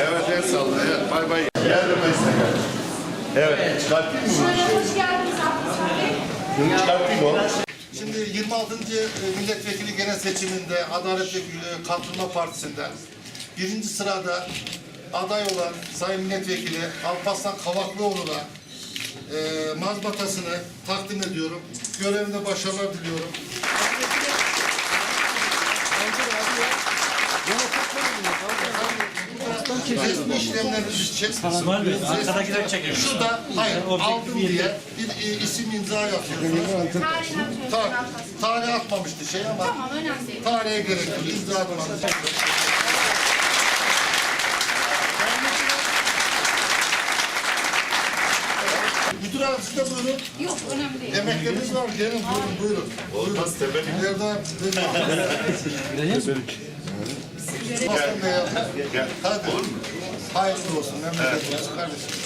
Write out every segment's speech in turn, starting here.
Evet el salla. Evet bay bay. Geldim meslek. Evet çıkartayım mı? Şöyle hoş geldiniz Bey. Çıkartayım o. Şimdi 26. milletvekili genel seçiminde Adalet ve Kalkınma Partisi'nden birinci sırada aday olan Sayın Milletvekili Alparslan Kavaklıoğlu'na e, mazbatasını takdim ediyorum. Görevinde başarılar diliyorum. Resmi işlemleriniz için Arkadakiler çekiyor. şu da hayır aldım diye bir e, isim imza yapıyorsunuz. Ta tarih atmamıştı şey ama Tamam önemli değil. tarihe gerek yok. İmza atmamıştı. Müdür hanım siz de buyurun. Yok önemli değil. Emekleriniz var. Gelin buyurun buyurun. Olmaz tebelik. Nereden? Ya. Gel. Hadi. Hayırlı olsun. Memleketiniz kardeşim.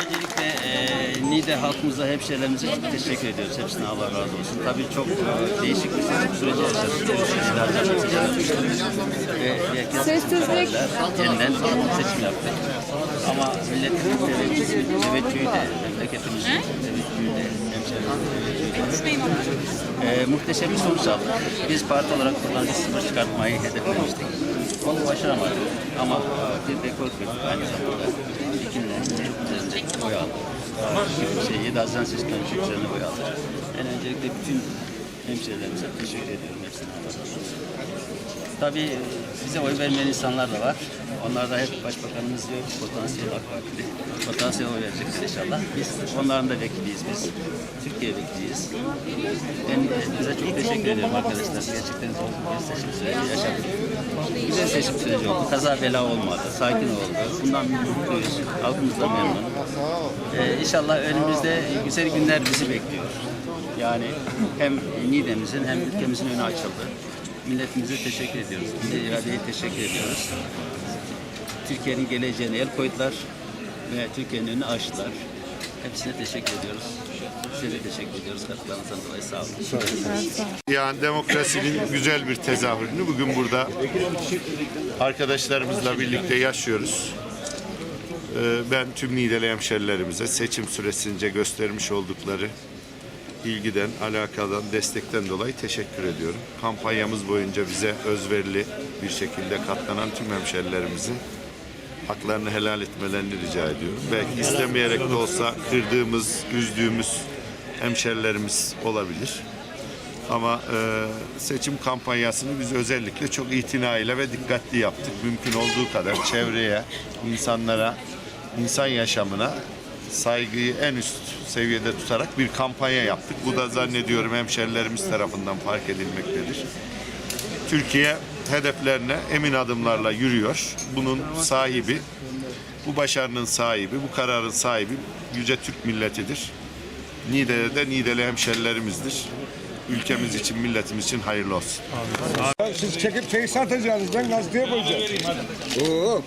Öncelikle e, Niğde halkımıza, hemşehrilerimize çok teşekkür ediyoruz. Hepsine Allah razı olsun. Tabii çok e, değişik bir seçim süreci yaşadık. Ve Sessizlik. yeniden seçim yaptık. Ama milletin teveccühü de, memleketimizin teveccühü de, hemşehrilerimizin e, muhteşem bir sonuç aldık. Biz parti olarak buradan sıfır çıkartmayı hedeflemiştik. Onu başaramadık ama bir rekor kırdık aynı zamanda. İkinin çok üzerinde oy aldık. Şey, 7 Haziran seçimlerinin çok üzerinde oy aldık. En öncelikle bütün hemşehrilerimize teşekkür ediyorum. Hepsine Allah razı olsun. Tabii bize oy vermeyen insanlar da var. Onlar da hep başbakanımız yok, potansiyel AK Partili. Potansiyel oy verecekler inşallah. Biz onların da vekiliyiz biz. Türkiye vekiliyiz. Ben bize çok teşekkür ediyorum arkadaşlar. Gerçekten zor bir seçim süreci yaşadık. Güzel seçim süreci oldu. Kaza bela olmadı. Sakin oldu. Bundan mutluyuz. Halkımız da memnun. Ee, inşallah önümüzde güzel günler bizi bekliyor. Yani hem Niğde'mizin hem ülkemizin önü açıldı. Milletimize teşekkür ediyoruz. Milli iradeye teşekkür ediyoruz. Türkiye'nin geleceğine el koydular ve Türkiye'nin önünü açtılar. Hepsine teşekkür ediyoruz. Size de teşekkür ediyoruz katkılarınızdan dolayı. Sağ olun. Yani demokrasinin güzel bir tezahürünü bugün burada arkadaşlarımızla birlikte yaşıyoruz. Ee, Ben tüm Niğdeli hemşerilerimize seçim süresince göstermiş oldukları ilgiden, alakadan, destekten dolayı teşekkür ediyorum. Kampanyamız boyunca bize özverili bir şekilde katlanan tüm hemşerilerimizi haklarını helal etmelerini rica ediyorum. Belki istemeyerek de olsa kırdığımız, üzdüğümüz hemşerilerimiz olabilir. Ama e, seçim kampanyasını biz özellikle çok itinayla ve dikkatli yaptık. Mümkün olduğu kadar çevreye, insanlara, insan yaşamına saygıyı en üst seviyede tutarak bir kampanya yaptık. Bu da zannediyorum hemşerilerimiz tarafından fark edilmektedir. Türkiye hedeflerine emin adımlarla yürüyor. Bunun sahibi, bu başarının sahibi, bu kararın sahibi yüce Türk milletidir. Niğde'de de Niğdeli hemşerilerimizdir. Ülkemiz için, milletimiz için hayırlı olsun. Siz çekip şeyi satacaksınız. Ben gazeteye koyacağım. Oo.